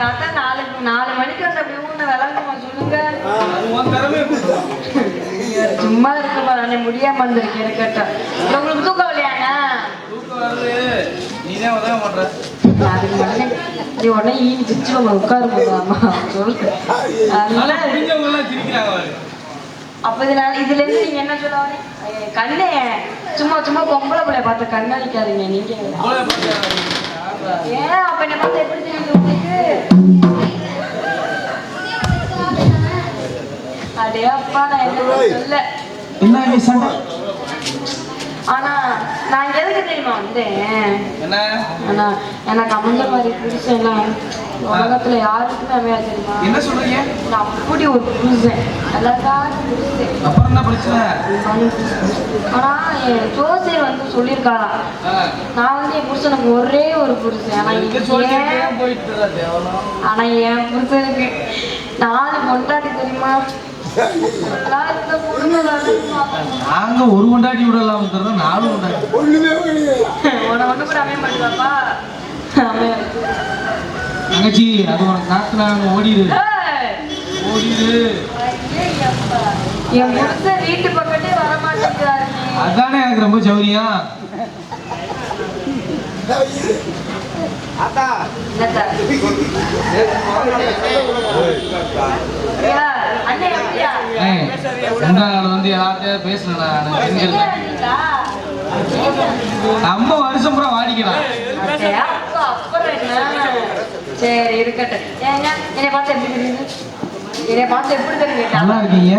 அதான் நாலு நாலு மணிக்கு வந்து அப்படி சொல்லுங்க. சும்மா இருக்க பாரு முடியாம வந்திருக்கேன் கேட்டா உங்களுக்கு தூக்கம் வருது. நீதான் உதவி பண்ற. அதுக்கு உடனே நீ உடனே ஈனி பிச்சு நம்ம உட்கார போதாமா சொல்லு அதனால. அப்ப இதனால இதுல இருந்து நீங்க என்ன சொல்ல வரீங்க? கண்ணே சும்மா சும்மா பொம்பளை பிள்ளைய பார்த்து கண்ணடிக்காதீங்க நீங்க? ஏன் அப்ப என்ன பார்த்து எப்படி அப்பா நான் என்ன என்ன நீ சண்டை ஆனா நான் எதுக்கு தெரியுமா வந்தேன்? என்ன? ஆனா எனக்கு அமைஞ்ச மாதிரி புருஷன் எல்லாம் உலகத்துல யாருக்குமே அமையா தெரியுமா? என்ன சொல்றீங்க? நான் அப்படி ஒரு புருஷன். அழகான புருஷன். அப்புறம் என்ன பிரச்சனை ஆனா என் ஜோசியர் வந்து சொல்லியிருக்காராம். ஆ. நான் வந்து என் புருஷனுக்கு ஒரே ஒரு புருஷன். ஆனா ஆனா என் புருஷனுக்கு நாலு பொண்டாட்டி தெரியுமா நான் இந்த பொண்ணு நாங்க ஒரு கொண்டாடி விடலாம் தர நாலு கொண்டாடி உன ஒண்ணு கூட அமைய மாட்டேதாப்பா. அமைய. தங்கச்சி அது உனக்கு நாத்து நாங்க ஓடிடு. ஓடிடு. என் வீட்டு பக்கத்தே வர மாட்டேங்கிறாரு அதானே எனக்கு ரொம்ப? ஐயா, அண்ணே. முந்தா நாள் வந்து எல்லார்ட்டையும் பேசுனேன் நான்? நம்ம வருஷம் பூரா வாடிக்கலாம்? சரி இருக்கட்டும். என்னை? பார்த்து எப்படி தெரியுது? என்னை பார்த்து எப்படி தெரியுது? நல்லா இருக்கீங்க.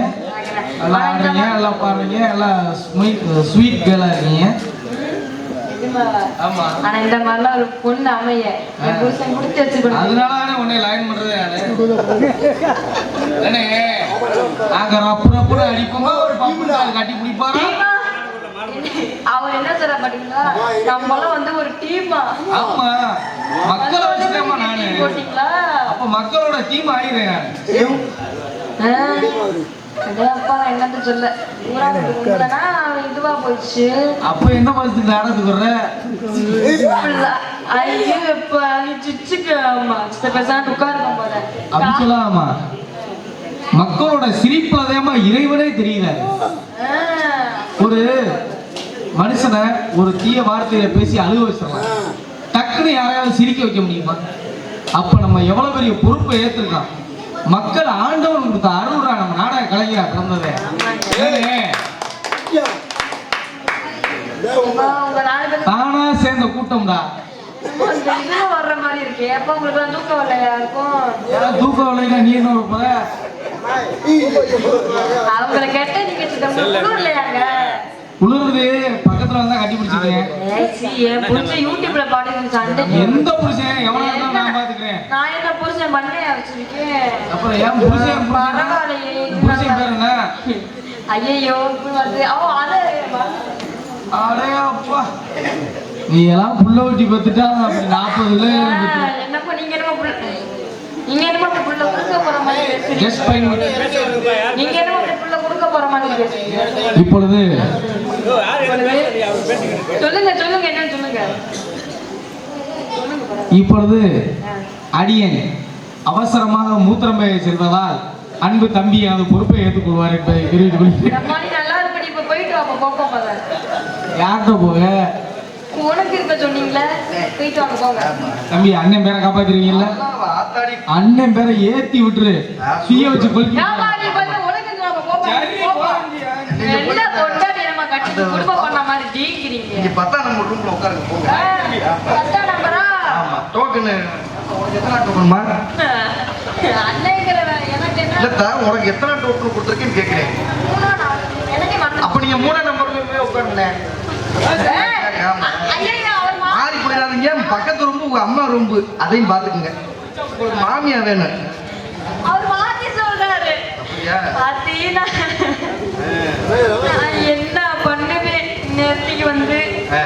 நல்லா ஆடுறீங்க நல்லா பாடுறீங்க எல்லாம் ஸ்வீட் ஸ்வீட் கேர்லா இருக்கீங்க. ஆனா இந்த மாதிரிலாம் ஒரு பொண்ணு அமைய புருஷன் குடுத்து வச்சுக்கணும் அதனால தானே உன்னை லைன் பண்றது நாங்க ரப்பு ரப்புன்னு அடிப்போமா? ஒரு கால் கட்டி பிடிப்பாரா? அவர் என்ன சொல்ற பாத்தீங்களா நம்மளாம் வந்து ஒரு டீமா ஆமா. மக்களை வச்சுட்டேமா நானு. போட்டீங்களா? அப்ப மக்களோட டீம் ஆயிடுறேன் அப்பா என்னத்த சொல்ல? ஊரா உங்களனா இதுவா போயிடுச்சு அப்ப என்ன பசத்துக்கு நாடகத்துக்கு வர்ற ஃபுல்லா. ஐயோ இப்ப நீ சிச்சுக்கு ஆமா. பேசாம உட்காருங்க போத அப்படி சொல்லாமா மக்களோட சிரிப்புல தேமா இறைவனே தெரியல ஒரு மனுஷனை ஒரு தீய வார்த்தையில பேசி அழுக வச்சிடலாம். டக்குன்னு யாரையாவது சிரிக்க வைக்க முடியுமா? அப்ப நம்ம எவ்வளவு பெரிய பொறுப்பை ஏத்திருக்கோம். மக்கள் ஆண்டவன் கொடுத்த அருள்ரா நம்ம நாடக கலைஞரா பிறந்ததே. தானா சேர்ந்த கூட்டம்டா. இந்த இதுல வர்ற மாதிரி இருக்கு. எப்ப உங்களுக்கு எல்லாம் தூக்கம் விளையா நீ என்ன அவங்கள கேட்ட நீங்க இல்லையாங்க குளிருது பக்கத்துல வந்தா கட்டி புருஷன் யூடியூப்ல பாடி சண்டைக்கு எந்த புருஷன்? எவனா இருந்தாலும் நான் பாத்துக்கிறேன். நான் என்ன புருஷன் பண்ணையா வச்சிருக்கேன்? அப்புறம் ஏன் புருஷன் பரவாயில்லையே புருஷன் பேர் என்ன? ஐயோ வந்து ஓ அது அடே அப்பா நீ எல்லாம் புள்ள ஊட்டி பத்துட்டா அப்படி நாற்பதுல என்னப்பா நீங்க என்னமோ புள்ள நீங்க என்னமோ அப்படி புள்ள ஜஸ்ட் பைன் நீங்க புள்ள கொடுக்க போற மாதிரி இப்பொழுது சொல்லுங்க சொல்லுங்க என்னன்னு சொல்லுங்க. இப்பொழுது. அடியன். அவசரமாக மூத்திரம் செல்வதால் அன்பு தம்பி எனது பொறுப்பை ஏற்றுக்கொள்வார் என்பதை தெரிவித்துக் கொள்கிறேன் யார்கிட்ட போக? உனக்கு இருக்க சொன்னீங்களே போயிட்டு வாங்க போங்க. தம்பி அண்ணன் பேரை காப்பாத்திருவீங்கல்ல? அண்ணன் பேரை ஏத்தி விட்டுரு. தீய வச்சு கொஞ்சம் உனக்கு எத்தனை டோக்கன்மா அன்னைங்கிறவன் எனக்கு என்ன? இல்லத்தா உனக்கு எத்தனை டோக்கன் கொடுத்துருக்கேன்னு கேட்கிறேன் மூணா நாலு, எனக்கே மறந்து அப்ப நீங்க மூணாம் நம்பர்ல போய் ஏய், ஆமா. ஐயையோ, அவர் மா- மாறி போயிடாதீங்க பக்கத்து ரூம்பு உங்க அம்மா ரூம்பு அதையும் பாத்துக்குங்க உங்களுக்கு மாமியா வேணும். அவர் மாத்தி சொல்றாரு. என்ன பண்ணுவேன்? நேரத்துக்கு வந்து.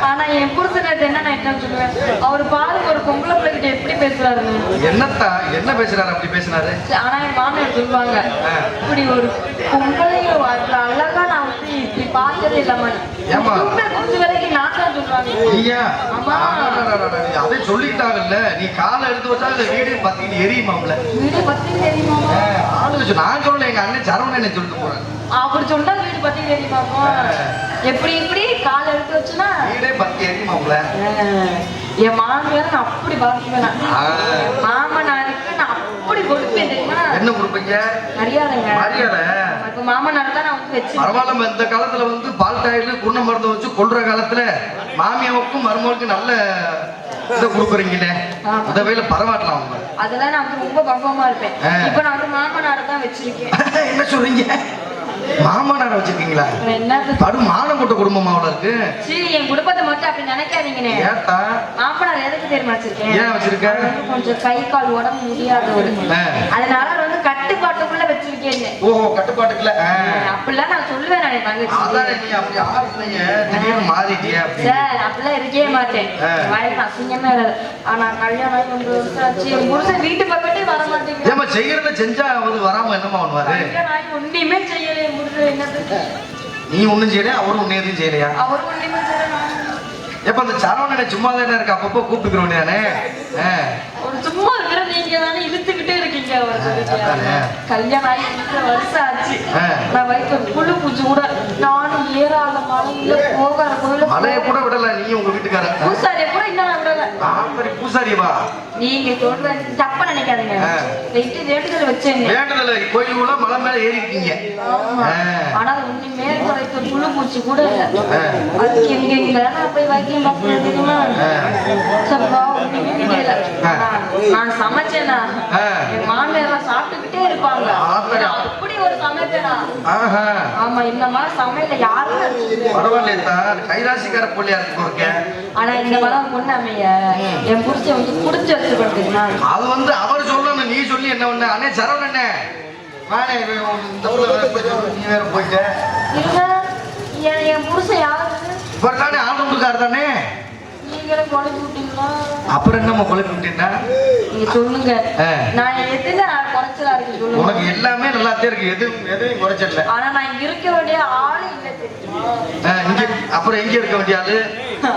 ஆனா என் புருஷன் என்ன நான் என்ன சொல்லுவேன்? அவர் பாருங்க ஒரு பொம்பளை பிள்ளைகிட்ட எப்படி பேசுறாருன்னு. என்னத்தா என்ன பேசுறாரு அப்படி பேசுனாரு? ஆனா என் மாமியார் சொல்லுவாங்க. இப்படி ஒரு பொம்பளைய அழகா நான் வந்து இப்படி பார்த்ததே இல்லாம கொஞ்ச வரைக்கும் நான் நீ அதை சொல்லிட்டாங்கல்ல நீ காலை எடுத்து வச்சா இந்த வீடு பாத்தீங்கன்னு எரியுமாம்ல. ஆளு வச்சு நான் சொல்லல எங்க அண்ணன் சரவணன் சொல்லிட்டு போறேன் அப்படி சொன்னா வீடு பத்தி தெரியுமாமா எப்படி இப்படி? கால் எடுத்து வச்சுனா வீடே பத்தி எரியுமாம்ல. என் மாமியார் நான் அப்படி. ஆ. மாமனாருக்கு நான் அப்படி கொடுப்பேன் தெரியுமா? என்ன கொடுப்பீங்க? மரியாதைங்க. மரியாதை. மாமனார் தான் நான் வந்து வச்சு பரவாயில்ல இந்த காலத்துல வந்து பால் டாயில் குண்ண மருந்து வச்சு கொள்ற காலத்துல மாமியாவுக்கும் மருமகளுக்கும் நல்ல இதை கொடுக்குறீங்களே. வேலை பரவாயில்ல அவங்க. அதெல்லாம் நான் வந்து ரொம்ப பக்குவமா இருப்பேன். இப்ப நான் வந்து மாமனாரை தான் வச்சிருக்கேன். என்ன சொல்றீங்க? மாமனார வச்சிருக்கீங்களா? படு மானம் போட்ட குடும்பமா அவ்வளவு இருக்கு? சரி என் குடும்பத்தை மட்டும் அப்படி நினைக்காதீங்கண்ணே. ஏத்தா? மாமனார் எதுக்கு தெரியுமா வச்சிருக்கேன்? ஏன் வச்சிருக்க? அவர் வந்து கொஞ்சம் கை கால் உடம்பு முடியாதவர் ஆ. அதனால வந்து கட்டுப்பாட்டுக்குள்ள வச்சிருக்கேன் ஓஹோ கட்டுப்பாட்டுக்குல. அப்படிலாம் நான் சொல்லுவேன் நான் தங்கச்சி அதானே நீ அப்படி ஆடுறீங்க திடீர்னு மாறிட்டியே அப்படி சார் அப்படிலாம் இருக்கவே மாட்டேன். வயசு அசிங்கமே வராது ஆனா கல்யாணம் ஆகி ஒன்பது வருஷம் ஆச்சு வீட்டு வர மாட்டேங்குது ஏமா செய்யறத செஞ்சா அவர் வராம என்னமா பண்ணுவாரு? கல்யாணம் ஆகி ஒண்ணுமே செய்யல என் புருஷன் என்னது? நீ ஒண்ணும் செய்யலையா? அவரும் ஒன்னும் எதுவும் செய்யலையா? அவர் ஒண்ணுமே செய்யல எப்ப அந்த சரவணனை சும்மா தானே இருக்கு? அப்பப்போ கூப்பிட்டுக்கிறோம் நானே. சும்மா இருக்கிற நீங்க தானே இழுத்துக்கிட்டே கல்யாணம் ஆகி வருஷம் ஆச்சு. நான் வயிற்று புழு பூச்சி கூட நானும் ஏறாத மலையில போகாத கோயில மலையை கூட விடல நீ உங்க வீட்டுக்காரன். பூசாரிய கூட இன்னும் விடல. நீங்க சொல்ற தப்பா நினைக்காதீங்க. வெயிட்டு வேண்டுதல் வச்சேங்க வேண்டதில்ல கோயிலுக்குள்ள மலை மேல ஏறி இருக்கீங்க ஒண்ணுமே புழு பூச்சி கூட. அதுக்கு போய் பார்க்கணும் ஆ. சப்பா ஒண்ணுமே. ஆனா, நான் சமைச்சேனா. என் மாமியார் சாப்பிட்டுக்கிட்டே இருப்பாங்க. அப்படி ஒரு சமைப்பேனா? ஆமா இந்த மாதிரி சமையல யாரும் பரவாயில்லையா கைராசிக்கார பிள்ளையா இருக்கு ஆனா இந்த மாதிரி பொண்ணு அமைய. என் புருஷன் வந்து குடிச்சு அது வந்து அவர் சொல்லணும் நீ சொல்லி என்ன பண்ண அண்ணே சரவண அண்ணே. வாணே இந்த நீ வேற போயிட்ட. என் புருஷன் யாரு இவர் தானே ஆளுக்கார் தானே? அப்புறம் என்னம்மா குழப்பி விட்டீங்கன்னா சொல்லுங்க. நான் எதுல குறைச்சலா இருக்கு சொல்லுங்க? உனக்கு எல்லாமே நல்லாத்தே இருக்கு. எதுவும் எதுவும் குறைச்சல ஆனா நான் இருக்க வேண்டிய ஆளு இல்ல தெரியுமா? அப்புறம் எங்க இருக்க வேண்டிய ஆளு?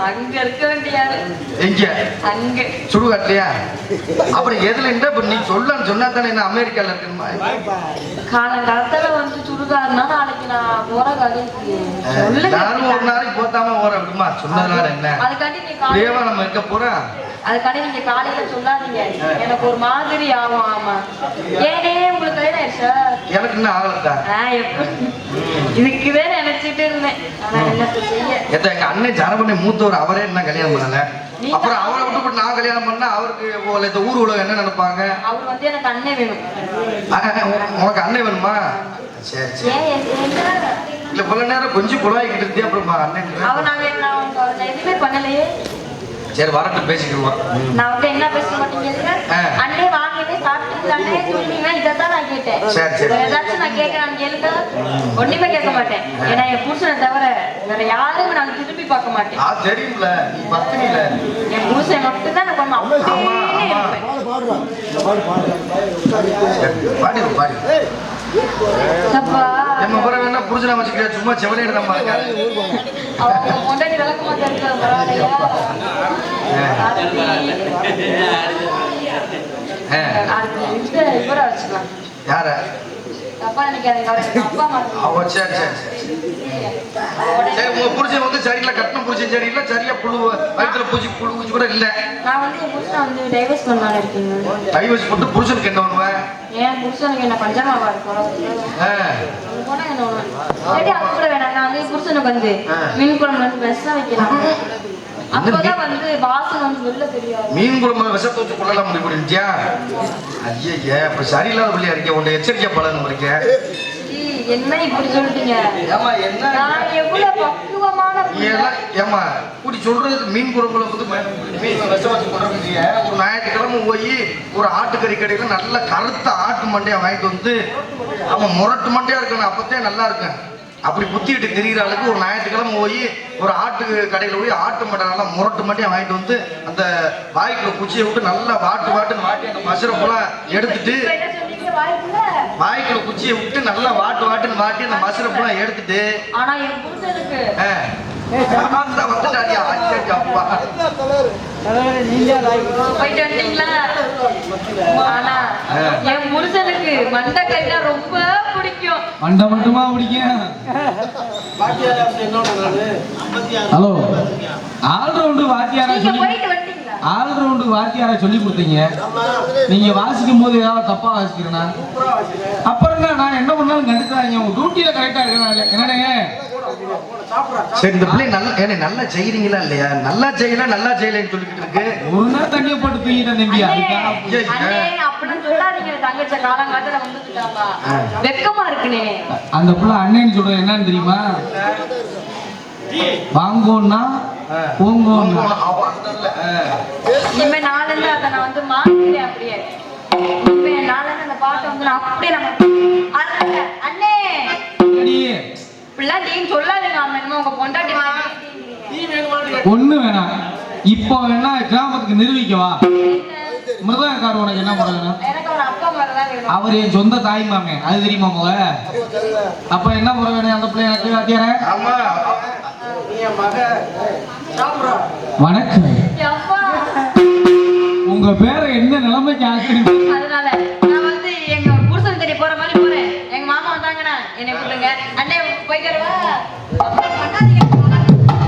அங்க இருக்க வேண்டிய எங்க? அங்க. சுடுகாட்லையா அப்புறம் எதுல இருந்தா இப்ப நீ சொல்லன்னு சொன்னா தானே என்ன அமெரிக்கால இருக்கணுமா காலங்காலத்துல வந்து சுடுகாடுனா நாளைக்கு நான் போற கதைக்கு. நானும் ஒரு நாளைக்கு போத்தாம ஓர விடுமா? சொன்னதுனால என்ன? அதுக்காண்டி நீ காலையில நம்ம இருக்க போறோம் அதுக்காண்டி நீங்க காலையில சொல்லாதீங்க. எனக்கு ஒரு மாதிரி ஆகும் ஆமா. ஏனே உங்களுக்கு எனக்கு இன்னும் ஆகலத்தா ஆ, எப்படி? இருந்தேன் எத்த எங்க அண்ணன் ஜனபண்ணி மூத்தவர் அவரே என்ன கல்யாணம் பண்ணல? அப்புறம் அவரை விட்டு நான் கல்யாணம் பண்ணா அவருக்கு இந்த ஊர் உலகம் என்ன நினைப்பாங்க? அவர் வந்து எனக்கு அண்ணன் வேணும். உனக்கு அண்ணன் வேணுமா? சரி சரி? இல்ல இவ்வளவு நேரம் கொஞ்சம் குழாய்க்கிட்டு இருந்தே அப்புறம் அண்ணன் அவர் நான் எதுவுமே பண்ணலையே. சரி வரட்டும் பேசிக்கிடுவோம் நான் வந்து என்ன பேச மாட்டேங்க ஆ. அண்ணே வாங்கினே சாப்பிட்டு அண்ணே சொன்னீங்கன்னா இதைத்தான் நான் கேட்டேன். சரி, சரி. வேற ஏதாச்சும் நான் கேட்கறான்னு கேளுங்க. ஒண்ணுமே கேட்க மாட்டேன். ஏன்னா என் புருஷனை தவிர வேற யாரும் நான் திரும்பி பார்க்க மாட்டேன். ஆ தெரியும்ல. நீ பத்தினில. என் புருஷன் மட்டும் தான் நான் அப்படியே ஆமா, ஆமா. இருப்பேன். சரி, பாடி பாடி. அப்பா நம்ம அப்புறம் வேணா புரிஞ்சு வச்சுக்கிற சும்மா இவரை வச்சுக்கலாம். யார? அப்பா புருஷன் வந்து சரியில்லை. கட்டணம் புருஷன் சரியில்லை. சரியா புழு வயிற்றுல பூச்சி புழு பூச்சி கூட இல்ல. நான் வந்து என் புருஷனை வந்து டைவர்ஸ் பண்ணலான்னு இருக்கீங்க டைவர்ஸ் போட்டு புருஷனுக்கு என்ன பண்ணுவேன் ஏன் புருஷனுக்கு என்ன பஞ்சமாவா இருக்கும் போனா என்ன சரி அது கூட வேணாம். நான் வந்து புருஷனுக்கு வந்து. மீன் குழம்புல வந்து விஷம் வைக்கலாம். அப்பதான் வந்து வாசனை வந்து வெளில தெரியாது. மீன் குழம்பு விஷத்தை வச்சு கொள்ளலாம் முடிவு பண்ணிட்டியா ஐயே அப்ப சரியில்லாத பிள்ளையா இருக்கே உன்னை எச்சரிக்கை பழகணும் இருக்க. சீ, என்ன இப்படி சொல்லிட்டீங்க ஏமா என்ன? நான் எவ்வளவு பக்குவமான ஏமா இப்படி சொல்றதுக்கு மீன் குழம்புல வந்து மீன் விஷம் வச்சு கொள்றதுக்கு ஒரு ஞாயிற்றுக்கிழமை போய் ஒரு ஆட்டுக்கறி கடையில நல்ல கருத்த ஆட்டு மண்டையை வாங்கிட்டு வந்து அவன் முரட்டு மண்டையா இருக்கணும் அப்பத்தே நல்லா இருக்கும் அப்படி புத்திக்கிட்டு திரிகிற அளவுக்கு ஒரு ஞாயிற்றுக்கிழமை போய் ஒரு ஆட்டு கடையில போய் ஆட்டு மண்டை நல்லா முரட்டு மண்டையை வாங்கிட்டு வந்து அந்த வாய்க்குள்ள குச்சியை விட்டு நல்லா வாட்டு வாட்டுன்னு வாட்டி அந்த எடுத்துட்டு என்ன சொன்னீங்க வாய்ப்புல வாய்க்குள்ள குச்சியை விட்டு நல்லா வாட்டு வாட்டுன்னு வாட்டி அந்த மசுரப்பெல்லாம் எடுத்துட்டு ஆனா என் புருஷனுக்கு என் புருஷனுக்கு ரொம்ப மண்டை மட்டுமா பிடிக்கும் ஹலோ ஆல்ரவுண்டு வாத்தியாரா நீங்க சொல்லி வந்துட்டீங்களா? ஆல்ரவுண்டு வாத்தியாரா சொல்லி கொடுத்தீங்க. நீங்க வாசிக்கும் போது ஏதாவது தப்பா வாசிக்கிறேனா. அப்புறம் என்ன நான் என்ன பண்ணாலும் கண்டுக்கிறாங்க உங்க டியூட்டியில கரெக்டா இருக்கேன். என்னடே சரி இந்த பிள்ளை நல்லா ஏன்னா நல்லா செய்யறீங்களா இல்லையா? நல்லா செய்யல நல்லா செய்யலன்னு சொல்லிக்கிட்டு இருக்கு. ஒரு நாள் தண்ணியை போட்டு தூங்கிட்டேன் தம்பி வெக்கமா இருக்குனே அந்த பிள்ளை அண்ணன் சொல்றது என்னன்னு தெரியுமா? வாங்கோன்னா போங்கோன்னா. இனிமே நாள்ல இருந்து அதை நான் வந்து மாத்திக்கிறேன் அப்படியே. இனிமே நாள்ல இருந்து அந்த பாட்டை வந்து நான் அப்படியே நம்ம அண்ணே, இப்படிலாம் நீங்க சொல்லாதீங்க அவன் என்னமோ உங்க பொண்டாட்டி மாதிரி. ஒண்ணு வேணாம். இப்போ வேணா கிராமத்துக்கு நிரூபிக்கவா மிருதகார் உனக்கு என்ன பண்ணணும் அவர் என் சொந்த தாய் மாமே. அது தெரியுமா முத அப்ப என்ன முறை வேணும் அந்த பிள்ளை எனக்கு வாத்தியார வணக்கம். அப்பா உங்க பேரை என்ன நிலைமைக்கு ஆக்குறீங்க